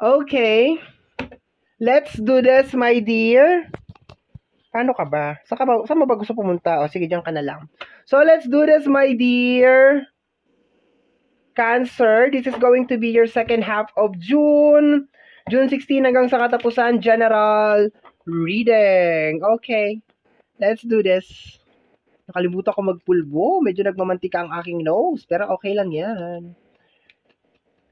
Okay. Let's do this, my dear. Paano ka ba? Sa ka ba, saan mo ba gusto pumunta? O, sige, diyan ka na lang. So, let's do this, my dear. Cancer, this is going to be your second half of June. June 16 hanggang sa katapusan, general reading. Okay. Let's do this. Nakalimutan ko magpulbo. Medyo nagmamantika ang aking nose. Pero okay lang yan.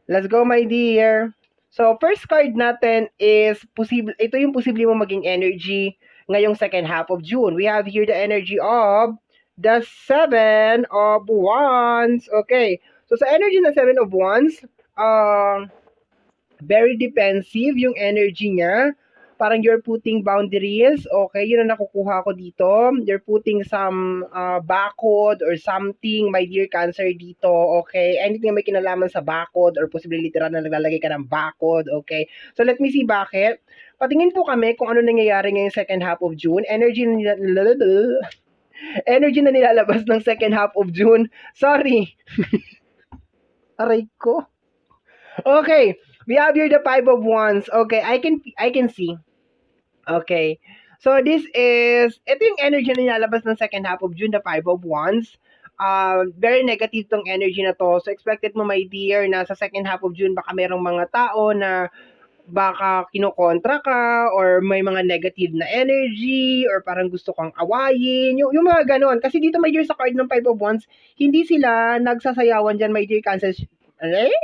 Let's go, my dear. So, first card natin is, posible, ito yung posible mo maging energy ngayong second half of June. We have here the energy of the Seven of Wands. Okay. So, sa energy ng Seven of Wands, uh, very defensive yung energy niya. Parang you're putting boundaries. Okay, yun ang nakukuha ko dito. You're putting some uh, backcode or something, my dear Cancer, dito. Okay, anything na may kinalaman sa backcode or possibly literal na naglalagay ka ng backcode. Okay, so let me see bakit. Patingin po kami kung ano nangyayari ngayong second half of June. Energy na. Energy na nilalabas ng second half of June. Sorry. Aray ko. Okay, we have here the five of wands. Okay, I can I can see. Okay. So this is ito yung energy na nilalabas ng second half of June, the five of wands. Uh, very negative tong energy na to. So expected mo my dear na sa second half of June baka merong mga tao na baka kinokontra ka or may mga negative na energy or parang gusto kang awayin. Yung, yung mga ganon. Kasi dito my dear sa card ng five of wands, hindi sila nagsasayawan dyan my dear cancer. Eh?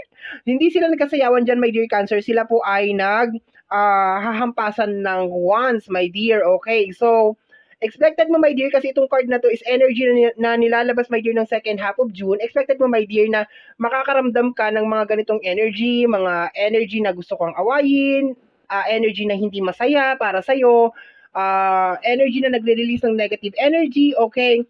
Hindi sila nagkasayawan dyan my dear cancer. Sila po ay nag uh, hahampasan ng wands, my dear. Okay, so, expected mo, my dear, kasi itong card na to is energy na, na nilalabas, my dear, ng second half of June. Expected mo, my dear, na makakaramdam ka ng mga ganitong energy, mga energy na gusto kang awayin, uh, energy na hindi masaya para sa'yo, uh, energy na nagre-release ng negative energy, okay?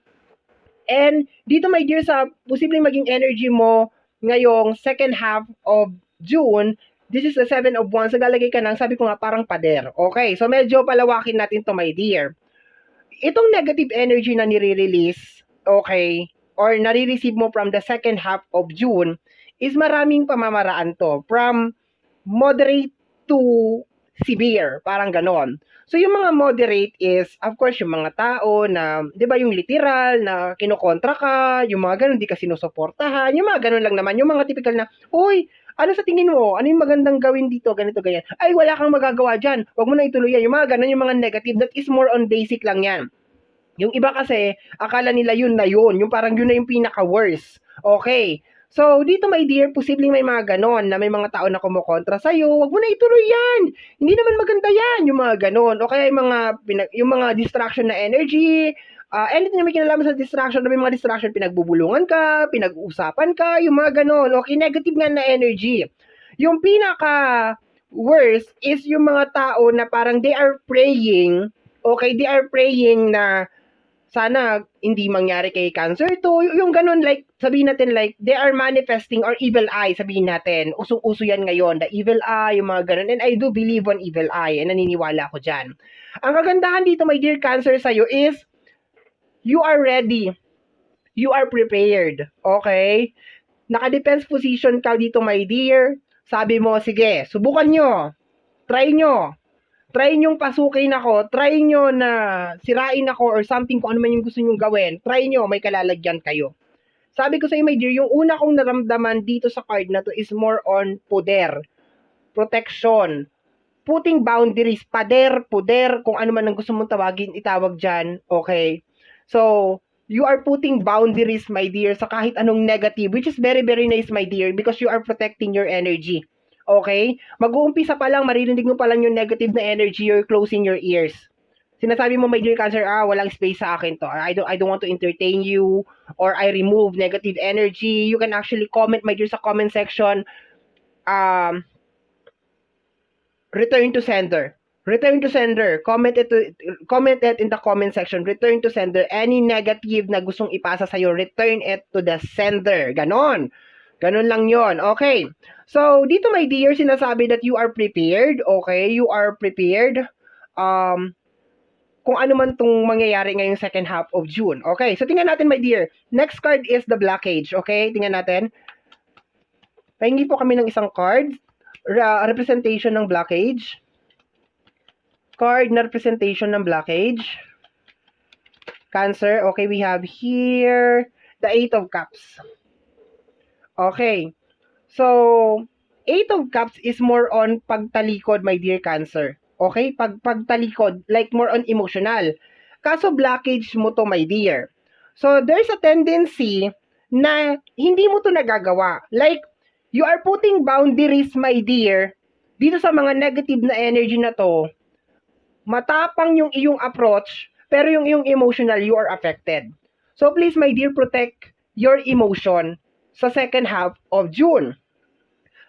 And dito, my dear, sa posibleng maging energy mo ngayong second half of June, This is the seven of wands. Naglalagay ka ng, sabi ko nga, parang pader. Okay, so medyo palawakin natin to my dear. Itong negative energy na nire-release, okay, or nare-receive mo from the second half of June, is maraming pamamaraan to. From moderate to severe, parang ganon. So, yung mga moderate is, of course, yung mga tao na, di ba, yung literal na kinokontra ka, yung mga ganon, di ka sinusuportahan, yung mga ganon lang naman, yung mga typical na, uy, ano sa tingin mo? Ano yung magandang gawin dito? Ganito, ganyan. Ay, wala kang magagawa dyan. Huwag mo na ituloy yan. Yung mga ganun, yung mga negative, that is more on basic lang yan. Yung iba kasi, akala nila yun na yun. Yung parang yun na yung pinaka-worst. Okay. So, dito my dear, posibleng may mga ganon na may mga tao na kumukontra sa'yo. Huwag mo na ituloy yan. Hindi naman maganda yan, yung mga ganon. O kaya yung mga, yung mga distraction na energy, uh, anything na may kinalaman sa distraction, na may mga distraction, pinagbubulungan ka, pinag-uusapan ka, yung mga ganon. Okay, negative nga na energy. Yung pinaka worst is yung mga tao na parang they are praying, okay, they are praying na sana hindi mangyari kay cancer to. Yung ganun, like, sabihin natin, like, they are manifesting or evil eye, sabihin natin. Usong-uso yan ngayon, the evil eye, yung mga ganun. And I do believe on evil eye, and naniniwala ako dyan. Ang kagandahan dito, my dear cancer sa'yo is, you are ready. You are prepared. Okay? Naka-defense position ka dito, my dear. Sabi mo, sige, subukan nyo. Try nyo. Try nyo pasukin ako. Try nyo na sirain ako or something kung ano man yung gusto nyo gawin. Try nyo, may kalalagyan kayo. Sabi ko sa iyo, my dear, yung una kong naramdaman dito sa card na to is more on poder, protection, putting boundaries, pader, poder, kung ano man ang gusto mong tawagin, itawag dyan, okay? So, you are putting boundaries, my dear, sa kahit anong negative, which is very, very nice, my dear, because you are protecting your energy. Okay? Mag-uumpisa pa lang, maririnig mo pa lang yung negative na energy, you're closing your ears. Sinasabi mo, my dear cancer, ah, walang space sa akin to. I don't, I don't want to entertain you, or I remove negative energy. You can actually comment, my dear, sa comment section, um, return to sender return to sender. Comment it, to, comment it in the comment section. Return to sender. Any negative na gustong ipasa sa'yo, return it to the sender. Ganon. Ganon lang yon Okay. So, dito my dear, sinasabi that you are prepared. Okay? You are prepared. Um, kung ano man tong mangyayari ngayong second half of June. Okay, so tingnan natin my dear. Next card is the blockage. Okay, tingnan natin. Pahingi po kami ng isang card ra- representation ng blockage. Card na representation ng blockage. Cancer. Okay, we have here the Eight of Cups. Okay. So, Eight of Cups is more on pagtalikod, my dear Cancer. Okay? Pag pagtalikod, like more on emotional. Kaso blockage mo to, my dear. So, there's a tendency na hindi mo to nagagawa. Like, you are putting boundaries, my dear, dito sa mga negative na energy na to. Matapang yung iyong approach, pero yung iyong emotional, you are affected. So, please, my dear, protect your emotion sa second half of June.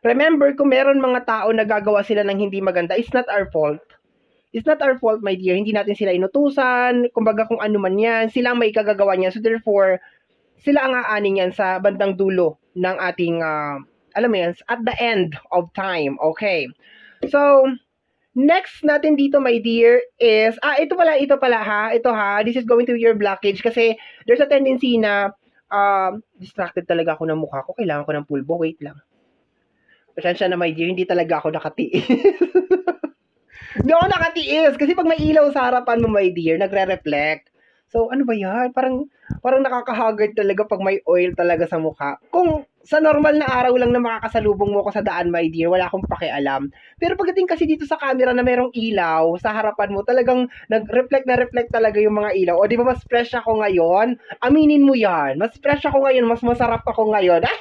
Remember, kung meron mga tao na gagawa sila ng hindi maganda, it's not our fault. It's not our fault, my dear. Hindi natin sila inutusan. Kumbaga kung ano man yan, sila ang may kagagawa niyan. So therefore, sila ang aanin yan sa bandang dulo ng ating, uh, alam mo yan, at the end of time. Okay. So, next natin dito, my dear, is, ah, ito pala, ito pala ha, ito ha, this is going to your blockage kasi there's a tendency na, uh, distracted talaga ako ng mukha ko. Kailangan ko ng pulbo. Wait lang. Pasensya na, my dear, hindi talaga ako nakatiis. hindi ako nakatiis. Kasi pag may ilaw sa harapan mo, my dear, nagre-reflect. So, ano ba yan? Parang, parang nakakahagard talaga pag may oil talaga sa mukha. Kung sa normal na araw lang na makakasalubong mo ko sa daan, my dear, wala akong pakialam. Pero pagdating kasi dito sa camera na merong ilaw sa harapan mo, talagang nag-reflect na reflect talaga yung mga ilaw. O di ba mas fresh ako ngayon? Aminin mo yan. Mas fresh ako ngayon, mas masarap ako ngayon. Ah!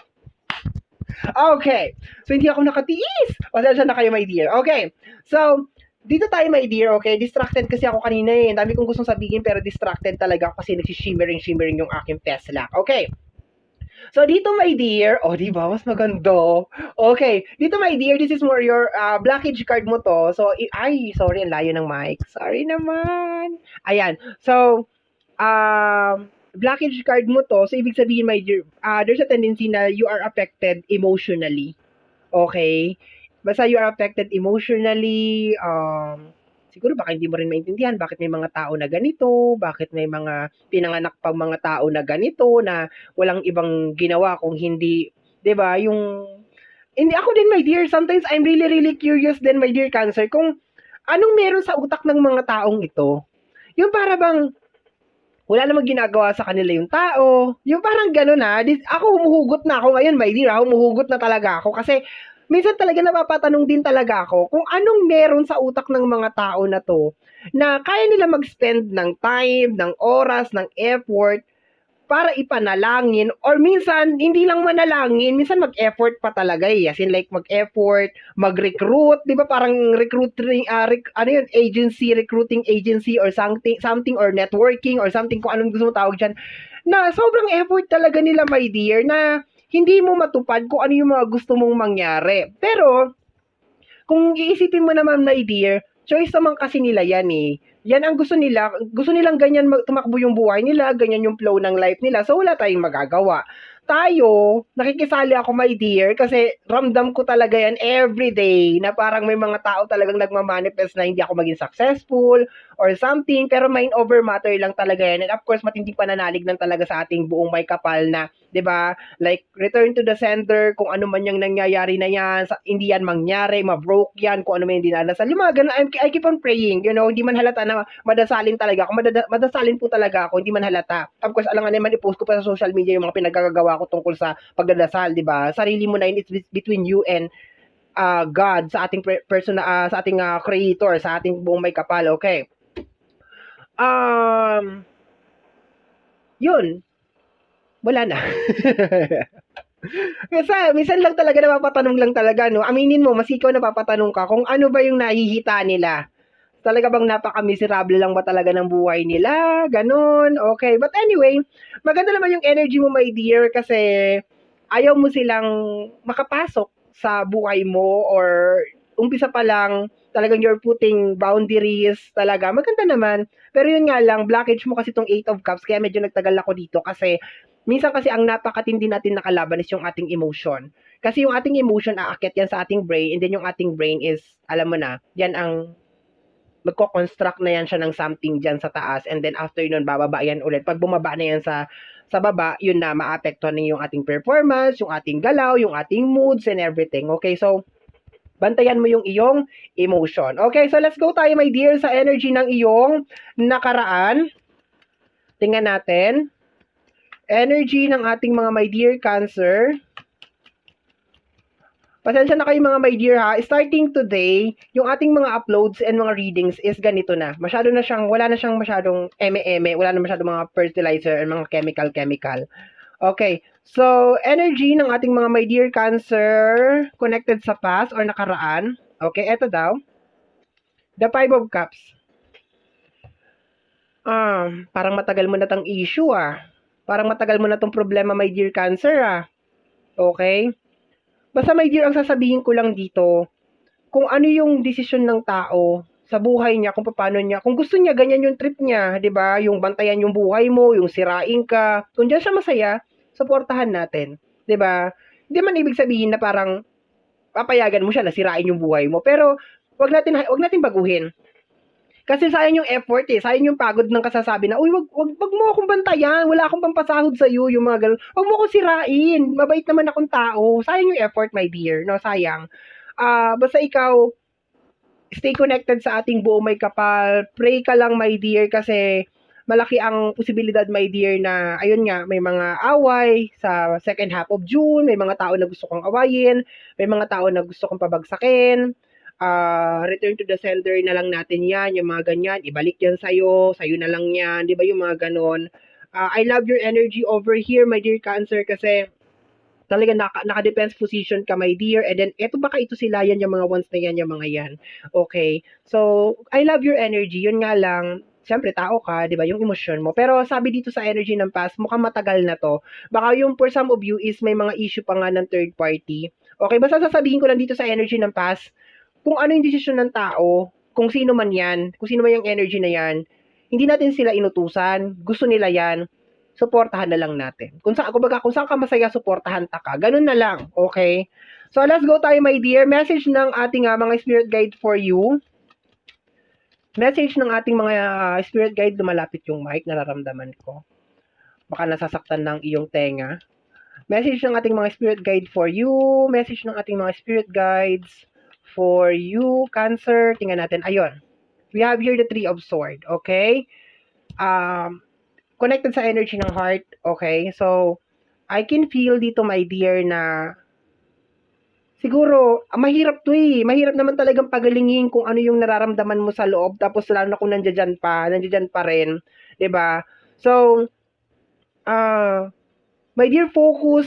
Okay. So, hindi ako nakatiis. Pasensya na kayo, my dear. Okay. So, dito tayo, my dear, okay? Distracted kasi ako kanina eh. Dami kong gustong sabihin, pero distracted talaga kasi nagsishimmering-shimmering yung aking Tesla. Okay. So, dito, my dear, oh, di ba? Mas maganda. Okay. Dito, my dear, this is more your uh, blockage card mo to. So, ay, sorry, ang layo ng mic. Sorry naman. Ayan. So, um, blockage card mo to, so ibig sabihin, my dear, uh, there's a tendency na you are affected emotionally. Okay? Basta you are affected emotionally, um, siguro baka hindi mo rin maintindihan bakit may mga tao na ganito, bakit may mga pinanganak pang mga tao na ganito, na walang ibang ginawa kung hindi, 'di ba yung, hindi ako din, my dear, sometimes I'm really, really curious din, my dear Cancer, kung anong meron sa utak ng mga taong ito. Yung para bang, wala namang ginagawa sa kanila yung tao. Yung parang gano'n na, ako humuhugot na ako ngayon, my dear, ako humuhugot na talaga ako kasi minsan talaga napapatanong din talaga ako kung anong meron sa utak ng mga tao na to na kaya nila mag-spend ng time, ng oras, ng effort para ipanalangin or minsan hindi lang manalangin, minsan mag-effort pa talaga eh. As in like mag-effort, mag-recruit, 'di ba? Parang recruiting uh, rec- ano yun, agency, recruiting agency or something something or networking or something kung anong gusto mo tawag diyan. Na sobrang effort talaga nila, my dear, na hindi mo matupad kung ano yung mga gusto mong mangyari. Pero kung iisipin mo naman, my dear, choice naman kasi nila yan eh. Yan ang gusto nila. Gusto nilang ganyan tumakbo yung buhay nila, ganyan yung flow ng life nila. So, wala tayong magagawa. Tayo, nakikisali ako, my dear, kasi ramdam ko talaga yan every day na parang may mga tao talagang nagmamanifest na hindi ako maging successful or something, pero mind over matter lang talaga yan. And of course, matindi pananalig lang talaga sa ating buong may kapal na, 'di ba? Like return to the center kung ano man yung nangyayari na yan, sa, hindi yan mangyari, ma-broke yan, kung ano man yung dinadasal. Yung mga ganun, I, I keep on praying, you know, hindi man halata na madasalin talaga ako. Madada, madasalin po talaga ako, hindi man halata. Of course, alam nga naman i-post ko pa sa social media yung mga pinagkagagawa ko tungkol sa pagdadasal, 'di ba? Sarili mo na yun, it's between you and uh, God sa ating person uh, sa ating uh, creator, sa ating buong may kapal, okay? Um, yun. Wala na. Kasi minsan lang talaga napapatanong lang talaga, no? Aminin mo, mas ikaw napapatanong ka kung ano ba yung nahihita nila. Talaga bang napaka-miserable lang ba talaga ng buhay nila? Ganon. Okay. But anyway, maganda naman yung energy mo, my dear, kasi ayaw mo silang makapasok sa buhay mo or umpisa pa lang talagang you're putting boundaries talaga. Maganda naman. Pero yun nga lang, blockage mo kasi tong 8 of cups, kaya medyo nagtagal ako dito kasi minsan kasi ang napakatindi natin nakalaban is yung ating emotion. Kasi yung ating emotion aakit yan sa ating brain and then yung ating brain is, alam mo na, yan ang magko-construct na yan siya ng something dyan sa taas and then after nun, bababa yan ulit. Pag bumaba na yan sa sa baba, yun na, maapektuhan yung ating performance, yung ating galaw, yung ating moods and everything. Okay, so, Bantayan mo yung iyong emotion. Okay, so let's go tayo my dear sa energy ng iyong nakaraan. Tingnan natin. Energy ng ating mga my dear cancer. Pasensya na kayo mga my dear ha. Starting today, yung ating mga uploads and mga readings is ganito na. Masyado na siyang, wala na siyang masyadong eme-eme, wala na masyadong mga fertilizer and mga chemical-chemical. Okay, so energy ng ating mga my dear cancer connected sa past or nakaraan. Okay, eto daw. The Five of Cups. Ah, parang matagal mo na tang issue ah. Parang matagal mo na tong problema my dear cancer ah. Okay? Basta my dear, ang sasabihin ko lang dito, kung ano yung desisyon ng tao sa buhay niya, kung paano niya, kung gusto niya, ganyan yung trip niya, di ba? Yung bantayan yung buhay mo, yung sirain ka. Kung diyan siya masaya, suportahan natin. Di ba? Hindi man ibig sabihin na parang papayagan mo siya na sirain yung buhay mo. Pero, wag natin, wag natin baguhin. Kasi sayang yung effort eh. Sayang yung pagod ng kasasabi na, uy, wag, wag, wag mo akong bantayan. Wala akong pampasahod sa iyo yung mga ganun. Wag mo akong sirain. Mabait naman akong tao. Sayang yung effort, my dear. No, sayang. Ah, uh, basta ikaw, stay connected sa ating buo may kapal. Pray ka lang, my dear, kasi malaki ang posibilidad, my dear, na ayun nga, may mga away sa second half of June, may mga tao na gusto kong awayin, may mga tao na gusto kong pabagsakin, uh, return to the sender na lang natin yan, yung mga ganyan, ibalik yan sa'yo, sa'yo na lang yan, di ba yung mga ganon. Uh, I love your energy over here, my dear Cancer, kasi talaga naka, naka-defense position ka, my dear. And then, eto baka ito sila yan, yung mga ones na yan, yung mga yan. Okay. So, I love your energy. Yun nga lang, siyempre tao ka, 'di ba, yung emosyon mo. Pero sabi dito sa energy ng past, mukhang matagal na 'to. Baka yung for some of you is may mga issue pa nga ng third party. Okay, basta sasabihin ko lang dito sa energy ng past, kung ano yung desisyon ng tao, kung sino man yan, kung sino man yung energy na yan, hindi natin sila inutusan, gusto nila yan, suportahan na lang natin. Kung saan, kumbaga, kung saan ka masaya, suportahan ta ka. Ganun na lang, okay? So, let's go tayo, my dear. Message ng ating uh, mga spirit guide for you. Message ng ating mga uh, spirit guide, lumalapit yung mic, nararamdaman ko. Baka nasasaktan ng iyong tenga. Message ng ating mga spirit guide for you. Message ng ating mga spirit guides for you, Cancer, tingnan natin. Ayun. We have here the Three of Sword. Okay? Um, connected sa energy ng heart. Okay? So, I can feel dito, my dear, na siguro, mahirap to eh. Mahirap naman talagang pagalingin kung ano yung nararamdaman mo sa loob. Tapos, lalo na kung nandiyan pa, nandiyan pa rin. ba diba? So, uh, my dear, focus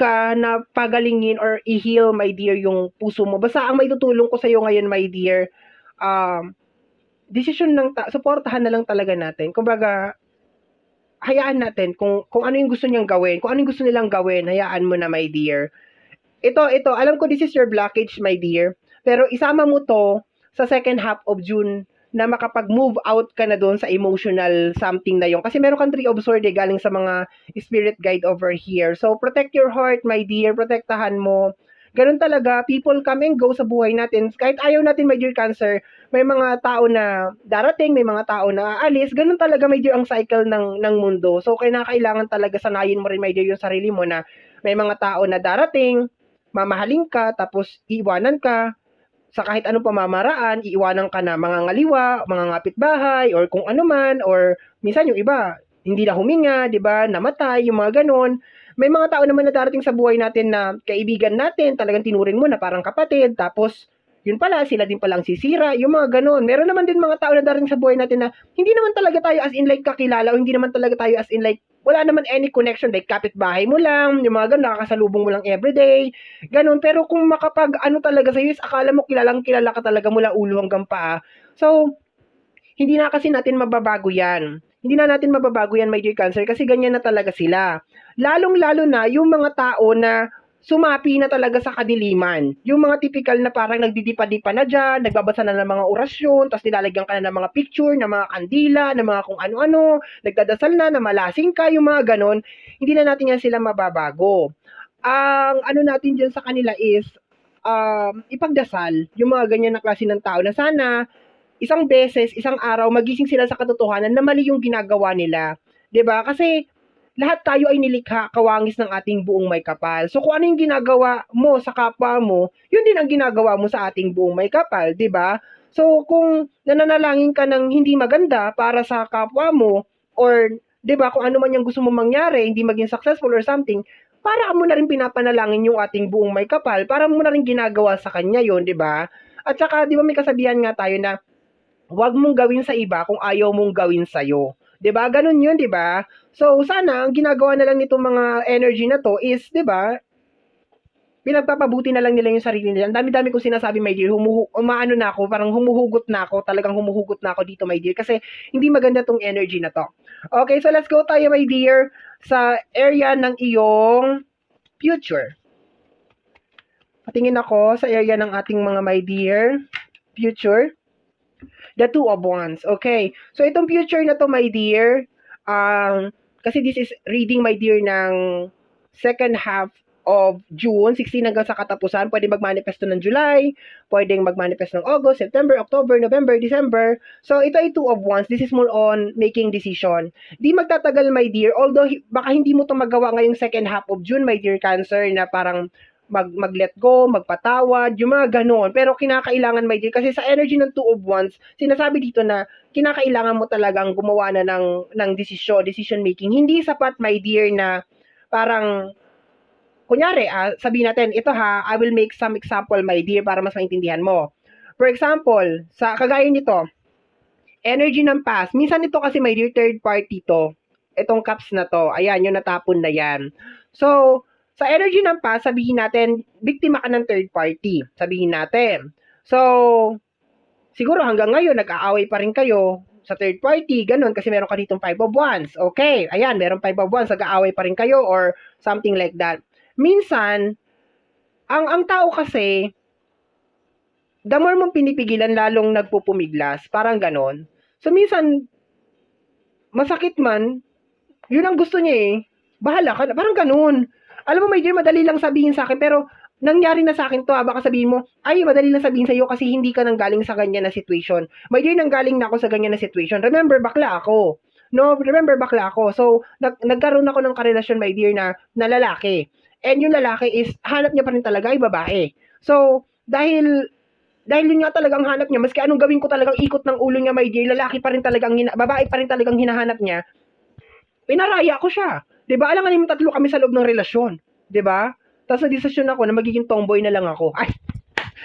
ka na pagalingin or i-heal, my dear, yung puso mo. Basta ang may tutulong ko sa iyo ngayon, my dear, um, decision ng ta- suportahan na lang talaga natin. Kumbaga, hayaan natin kung kung ano yung gusto niyang gawin, kung ano yung gusto nilang gawin, hayaan mo na, my dear. Ito, ito, alam ko this is your blockage, my dear. Pero isama mo to sa second half of June na makapag-move out ka na doon sa emotional something na yon Kasi meron kang three of swords eh, galing sa mga spirit guide over here. So, protect your heart, my dear. Protektahan mo. Ganun talaga, people come and go sa buhay natin. Kahit ayaw natin, my dear cancer, may mga tao na darating, may mga tao na aalis. Ganun talaga, my dear, ang cycle ng, ng mundo. So, kailangan talaga sanayin mo rin, my dear, yung sarili mo na may mga tao na darating, mamahalin ka, tapos iwanan ka, sa kahit anong pamamaraan, iiwanan ka na mga ngaliwa, mga ngapit bahay, or kung ano man, or minsan yung iba, hindi na huminga, di ba, namatay, yung mga ganon. May mga tao naman na darating sa buhay natin na kaibigan natin, talagang tinuring mo na parang kapatid, tapos yun pala, sila din palang sisira, yung mga ganun. Meron naman din mga tao na darating sa buhay natin na hindi naman talaga tayo as in like kakilala o hindi naman talaga tayo as in like wala naman any connection, like kapitbahay mo lang, yung mga ganun, nakakasalubong mo lang everyday, ganun. Pero kung makapag, ano talaga sa'yo, is akala mo kilalang kilala ka talaga mula ulo hanggang paa. So, hindi na kasi natin mababago yan. Hindi na natin mababago yan, my dear cancer, kasi ganyan na talaga sila. Lalong-lalo na yung mga tao na sumapi na talaga sa kadiliman. Yung mga typical na parang nagdidipa-dipa na dyan, nagbabasa na ng mga orasyon, tapos nilalagyan ka na ng mga picture, ng mga kandila, ng mga kung ano-ano, nagdadasal na, na malasing ka, yung mga ganon, hindi na natin yan sila mababago. Ang ano natin dyan sa kanila is, um, ipagdasal yung mga ganyan na klase ng tao na sana isang beses, isang araw, magising sila sa katotohanan na mali yung ginagawa nila. 'Di ba? Kasi lahat tayo ay nilikha kawangis ng ating buong may kapal. So kung ano yung ginagawa mo sa kapwa mo, yun din ang ginagawa mo sa ating buong may kapal, 'di ba? So kung nananalangin ka ng hindi maganda para sa kapwa mo or 'di ba kung ano man yung gusto mo mangyari, hindi maging successful or something, para mo na rin pinapanalangin yung ating buong may kapal, para mo na rin ginagawa sa kanya yon, 'di ba? At saka 'di ba may kasabihan nga tayo na huwag mong gawin sa iba kung ayaw mong gawin sa iyo. 'Di ba? Ganun 'yun, 'di ba? So sana ang ginagawa na lang nitong mga energy na to is, 'di ba? Pinagpapabuti na lang nila yung sarili nila. Ang dami-dami kong sinasabi, my dear, humuhu umaano na ako, parang humuhugot na ako, talagang humuhugot na ako dito, my dear, kasi hindi maganda tong energy na to. Okay, so let's go tayo, my dear, sa area ng iyong future. Patingin ako sa area ng ating mga my dear future. The two of wands. Okay. So itong future na to, my dear, um, kasi this is reading, my dear, ng second half of June, 16 hanggang sa katapusan, pwede mag-manifesto ng July, pwedeng mag-manifest ng August, September, October, November, December. So, ito ay two of wands. This is more on making decision. Di magtatagal, my dear, although baka hindi mo to magawa ngayong second half of June, my dear Cancer, na parang mag, mag-let go, magpatawad, yung mga ganon. Pero kinakailangan, my dear, kasi sa energy ng two of wands, sinasabi dito na kinakailangan mo talagang gumawa na ng, ng desisyon, decision making. Hindi sapat, my dear, na parang kunyari, ah, sabihin natin, ito ha, I will make some example, my dear, para mas maintindihan mo. For example, sa kagaya nito, energy ng past. Minsan ito kasi, my dear, third party to. Itong cups na to. Ayan, yung natapon na yan. So, sa energy ng past, sabihin natin, biktima ka ng third party. Sabihin natin. So, siguro hanggang ngayon, nag-aaway pa rin kayo sa third party, ganun, kasi meron ka ditong five of wands. Okay, ayan, meron five of wands, nag-aaway pa rin kayo or something like that minsan, ang ang tao kasi, the more mong pinipigilan, lalong nagpupumiglas. Parang ganon. So, minsan, masakit man, yun ang gusto niya eh. Bahala ka na. Parang ganon. Alam mo, may dear, madali lang sabihin sa akin, pero nangyari na sa akin to, ha, baka sabihin mo, ay, madali lang sabihin sa iyo kasi hindi ka nang galing sa ganyan na situation. May dear, nanggaling na ako sa ganyan na situation. Remember, bakla ako. No, remember, bakla ako. So, nag nagkaroon ako ng karelasyon, my dear, na, na lalaki. And yung lalaki is, hanap niya pa rin talaga ay babae. So, dahil, dahil yun nga talagang hanap niya, maski anong gawin ko talagang ikot ng ulo niya, my dear, lalaki pa rin talagang, hina, babae pa rin talagang hinahanap niya, pinaraya ko siya. 'Di ba? Alam nga naman tatlo kami sa loob ng relasyon. 'di ba? Tapos nagdesisyon ako na magiging tomboy na lang ako. Ay,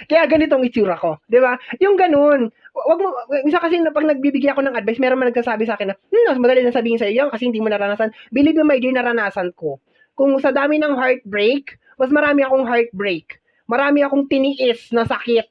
kaya ganitong itsura ko. 'di ba? Yung ganun. Wag mo, isa kasi na pag nagbibigay ako ng advice, meron man nagsasabi sa akin na, hmm, mas madali lang sabihin sa iyo yan kasi hindi mo naranasan. Believe me, my dear, naranasan ko. Kung sa dami ng heartbreak, mas marami akong heartbreak. Marami akong tiniis na sakit.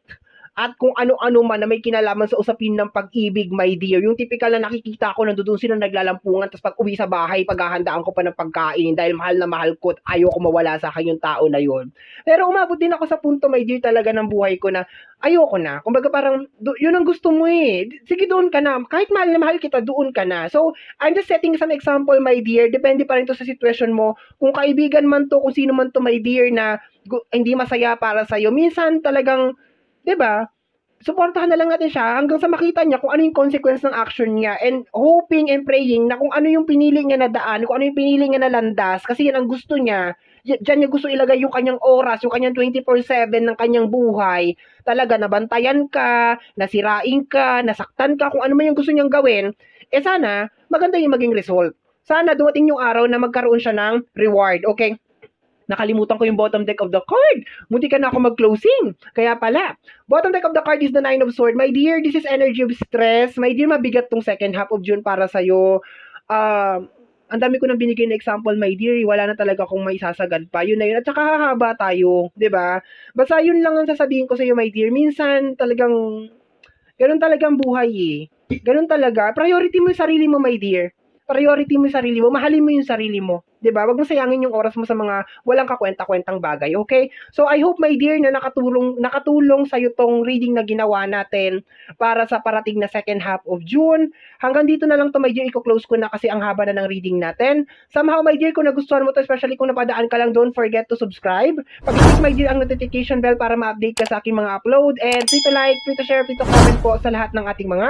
At kung ano-ano man na may kinalaman sa usapin ng pag-ibig, my dear. Yung typical na nakikita ko, nandoon sila naglalampungan, tapos pag uwi sa bahay, paghahandaan ko pa ng pagkain dahil mahal na mahal ko at ayaw ko mawala sa akin yung tao na yun. Pero umabot din ako sa punto, my dear, talaga ng buhay ko na ayoko na. Kumbaga parang, yun ang gusto mo eh. Sige, doon ka na. Kahit mahal na mahal kita, doon ka na. So, I'm just setting some example, my dear. Depende pa rin to sa situation mo. Kung kaibigan man to, kung sino man to, my dear, na hindi masaya para sa'yo. Minsan talagang, 'di ba? Suportahan na lang natin siya hanggang sa makita niya kung ano yung consequence ng action niya and hoping and praying na kung ano yung pinili niya na daan, kung ano yung pinili niya na landas kasi yan ang gusto niya. Diyan niya gusto ilagay yung kanyang oras, yung kanyang 24/7 ng kanyang buhay. Talaga nabantayan ka, nasirain ka, nasaktan ka, kung ano man yung gusto niyang gawin. Eh sana maganda yung maging result. Sana dumating yung araw na magkaroon siya ng reward. Okay? Nakalimutan ko yung bottom deck of the card. Munti ka na ako mag-closing. Kaya pala, bottom deck of the card is the Nine of Swords. My dear, this is energy of stress. My dear, mabigat tong second half of June para sa'yo. Uh, ang dami ko nang binigay na example, my dear. Wala na talaga akong maisasagad pa. Yun na yun. At saka hahaba tayo. ba? Basta yun lang ang sasabihin ko sa'yo, my dear. Minsan talagang, ganun talagang buhay eh. Ganun talaga. Priority mo yung sarili mo, my dear priority mo yung sarili mo, mahalin mo yung sarili mo. 'Di ba? Wag mo sayangin yung oras mo sa mga walang kakwenta-kwentang bagay, okay? So I hope my dear na nakatulong nakatulong sa iyo tong reading na ginawa natin para sa parating na second half of June. Hanggang dito na lang to my dear, i-close ko na kasi ang haba na ng reading natin. Somehow my dear, kung nagustuhan mo to, especially kung napadaan ka lang, don't forget to subscribe. Pag-click my dear ang notification bell para ma-update ka sa aking mga upload and free to like, free to share, free to comment po sa lahat ng ating mga